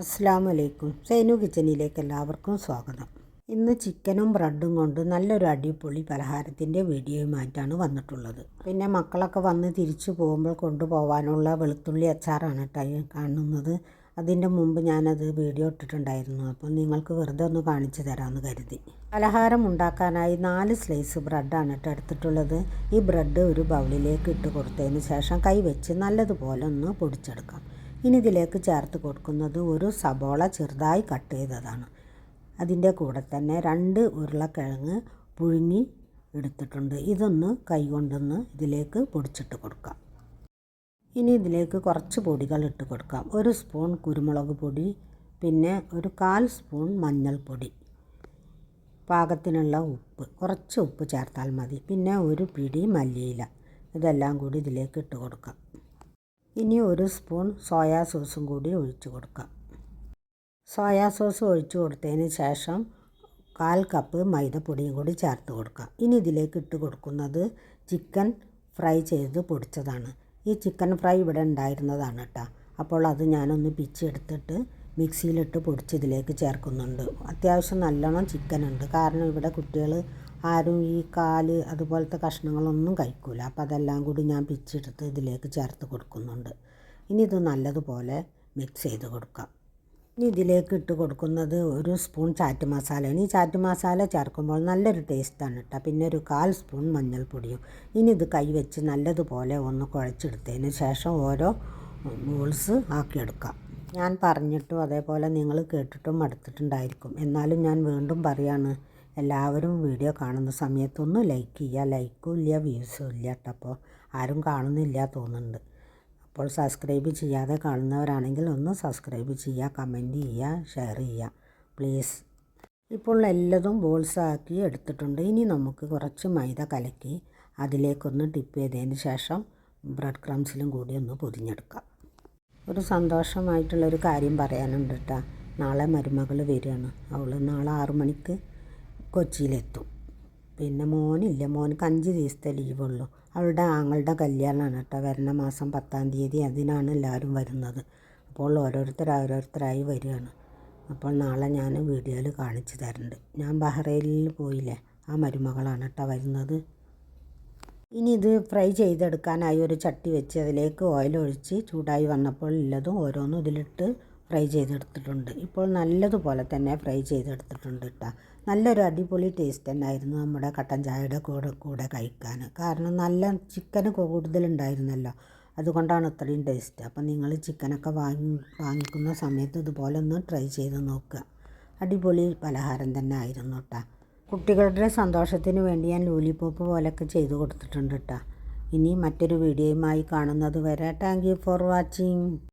അസ്സാം വലൈക്കും സൈനു കിച്ചനിലേക്ക് എല്ലാവർക്കും സ്വാഗതം. ഇന്ന് ചിക്കനും ബ്രെഡും കൊണ്ട് നല്ലൊരു അടിപൊളി പലഹാരത്തിന്റെ വീഡിയോയുമായിട്ടാണ് വന്നിട്ടുള്ളത്. പിന്നെ മക്കളൊക്കെ വന്ന് തിരിച്ചു പോകുമ്പോൾ കൊണ്ടുപോകാനുള്ള വെളുത്തുള്ളി അച്ചാറാണ് കേട്ടോ കാണുന്നത്. അതിന്റെ മുമ്പ് ഞാനത് വീഡിയോ ഇട്ടിട്ടുണ്ടായിരുന്നു. അപ്പോൾ നിങ്ങൾക്ക് വെറുതെ ഒന്ന് കാണിച്ചു തരാമെന്ന് കരുതി. പലഹാരം ഉണ്ടാക്കാനായി നാല് സ്ലൈസ് ബ്രെഡാണ് കേട്ടോ എടുത്തിട്ടുള്ളത്. ഈ ബ്രെഡ് ഒരു ബൗളിലേക്ക് ഇട്ട് കൊടുത്തതിന് ശേഷം കൈ വെച്ച് നല്ലതുപോലെ ഒന്ന് പൊടിച്ചെടുക്കാം. ഇനി ഇതിലേക്ക് ചേർത്ത് കൊടുക്കുന്നത് ഒരു സബോള ചെറുതായി കട്ട് ചെയ്തതാണ്. അതിന്റെ കൂടെ തന്നെ രണ്ട് ഉരുളക്കിഴങ്ങ് പുഴുങ്ങി എടുത്തിട്ടുണ്ട്. ഇതൊന്ന് കൈകൊണ്ടൊന്ന് ഇതിലേക്ക് പൊടിച്ചിട്ട് കൊടുക്കാം. ഇനി ഇതിലേക്ക് കുറച്ച് പൊടികൾ ഇട്ട് കൊടുക്കാം. ഒരു സ്പൂൺ കുരുമുളക് പൊടി പിന്നെ ഒരു കാൽ സ്പൂൺ മഞ്ഞൾപ്പൊടി പാകത്തിനുള്ള ഉപ്പ്. കുറച്ച് ഉപ്പ് ചേർത്താൽ മതി. പിന്നെ ഒരു പിടി മല്ലിയില. ഇതെല്ലാം കൂടി ഇതിലേക്ക് ഇട്ട് കൊടുക്കാം. ഇനി ഒരു സ്പൂൺ സോയാ സോസും കൂടി ഒഴിച്ചു കൊടുക്കാം. സോയാ സോസ് ഒഴിച്ചു കൊടുത്തതിന് ശേഷം കാൽ കപ്പ് മൈദപ്പൊടിയും കൂടി ചേർത്ത് കൊടുക്കാം. ഇനി ഇതിലേക്ക് ഇട്ട് കൊടുക്കുന്നത് ചിക്കൻ ഫ്രൈ ചെയ്ത് പൊടിച്ചതാണ്. ഈ ചിക്കൻ ഫ്രൈ ഇവിടെ ഉണ്ടായിരുന്നതാണ് കേട്ടോ. അപ്പോൾ അത് ഞാനൊന്ന് പിച്ചെടുത്തിട്ട് മിക്സിയിലിട്ട് പൊടിച്ച് ഇതിലേക്ക് ചേർക്കുന്നുണ്ട്. അത്യാവശ്യം നല്ലോണം ചിക്കൻ ഉണ്ട്. കാരണം ഇവിടെ കുട്ടികൾ ആരും ഈ കാൽ അതുപോലത്തെ കഷ്ണങ്ങളൊന്നും കഴിക്കില്ല അപ്പോൾ അതെല്ലാം കൂടി ഞാൻ പിച്ചെടുത്ത് ഇതിലേക്ക് ചേർത്ത് കൊടുക്കുന്നുണ്ട്. ഇനി ഇത് നല്ലതുപോലെ മിക്സ് ചെയ്ത് കൊടുക്കാം. ഇനി ഇതിലേക്ക് ഇട്ട് കൊടുക്കുന്നത് ഒരു സ്പൂൺ ചാറ്റ് മസാലയാണ്. ഈ ചാറ്റ് മസാല ചേർക്കുമ്പോൾ നല്ലൊരു ടേസ്റ്റാണ് കേട്ടോ പിന്നെ ഒരു കാൽ സ്പൂൺ മഞ്ഞൾപ്പൊടിയും. ഇനി ഇത് കൈവച്ച് നല്ലതുപോലെ ഒന്ന് കുഴച്ചെടുത്തതിന് ശേഷം ഓരോ ബോൾസ് ആക്കിയെടുക്കാം. ഞാൻ പറഞ്ഞിട്ടും അതേപോലെ നിങ്ങൾ കേട്ടിട്ടും മടുത്തിട്ടുണ്ടായിരിക്കും. എന്നാലും ഞാൻ വീണ്ടും പറയാണ് എല്ലാവരും വീഡിയോ കാണുന്ന സമയത്തൊന്നും ലൈക്ക് ചെയ്യുക. ലൈക്കും ഇല്ല വ്യൂസും ഇല്ല അപ്പോൾ ആരും കാണുന്നില്ല തോന്നുന്നുണ്ട്. അപ്പോൾ സബ്സ്ക്രൈബ് ചെയ്യാതെ കാണുന്നവരാണെങ്കിൽ ഒന്ന് സബ്സ്ക്രൈബ് ചെയ്യുക കമന്റ് ചെയ്യുക ഷെയർ ചെയ്യുക. പ്ലീസ് ഇപ്പോൾ എല്ലതും ബോൾസാക്കി എടുത്തിട്ടുണ്ട്. ഇനി നമുക്ക് കുറച്ച് മൈദ കലക്കി അതിലേക്കൊന്ന് ടിപ്പ് ചെയ്തതിന് ശേഷം ബ്രെഡ് ക്രംസിലും കൂടി ഒന്ന് പൊതിഞ്ഞെടുക്കാം. ഒരു സന്തോഷമായിട്ടുള്ളൊരു കാര്യം പറയാനുണ്ട് കേട്ടോ നാളെ മരുമകൾ വരികയാണ്. അവൾ നാളെ ആറു മണിക്ക് കൊച്ചിയിലെത്തും. പിന്നെ മോനില്ല. മോനക്ക് അഞ്ച് ദിവസത്തെ ലീവുള്ളൂ. അവളുടെ ആങ്ങളുടെ കല്യാണമാണ് കേട്ടോ. വരുന്ന മാസം പത്താം തീയതി അതിനാണ് എല്ലാവരും വരുന്നത്. അപ്പോൾ ഓരോരുത്തർ ഓരോരുത്തരായി വരികയാണ്. അപ്പോൾ നാളെ ഞാൻ വീഡിയോയിൽ കാണിച്ചു തരുന്നുണ്ട് ഞാൻ ബഹ്റൈനിൽ പോയില്ലേ? ആ മരുമകളാണ് കേട്ടോ വരുന്നത്. ഇനി ഇത് ഫ്രൈ ചെയ്തെടുക്കാനായി ഒരു ചട്ടി വെച്ച് അതിലേക്ക് ഓയിൽ ഒഴിച്ച് ചൂടായി വന്നപ്പോൾ ഉള്ളതും ഓരോന്നും ഇതിലിട്ട് ഫ്രൈ ചെയ്തെടുത്തിട്ടുണ്ട്. ഇപ്പോൾ നല്ലതുപോലെ തന്നെ ഫ്രൈ ചെയ്തെടുത്തിട്ടുണ്ട് കേട്ടോ നല്ലൊരു അടിപൊളി ടേസ്റ്റ് തന്നെയായിരുന്നു നമ്മുടെ കട്ടൻ ചായയുടെ കൂടെ കൂടെ കഴിക്കാൻ. കാരണം നല്ല ചിക്കൻ കൂടുതലുണ്ടായിരുന്നല്ലോ. അതുകൊണ്ടാണ് ഇത്രയും ടേസ്റ്റ് അപ്പം നിങ്ങൾ ചിക്കനൊക്കെ വാങ്ങി വാങ്ങിക്കുന്ന സമയത്ത് ഇതുപോലെ ഒന്ന് ട്രൈ ചെയ്ത് നോക്കുക. അടിപൊളി പലഹാരം തന്നെ ആയിരുന്നു കേട്ടോ കുട്ടികളുടെ സന്തോഷത്തിന് വേണ്ടി ഞാൻ ലൂലിപ്പോപ്പ് പോലൊക്കെ ചെയ്ത് കൊടുത്തിട്ടുണ്ട് കേട്ടോ ഇനി മറ്റൊരു വീഡിയോയുമായി കാണുന്നത് വരെ താങ്ക് യു ഫോർ വാച്ചിങ്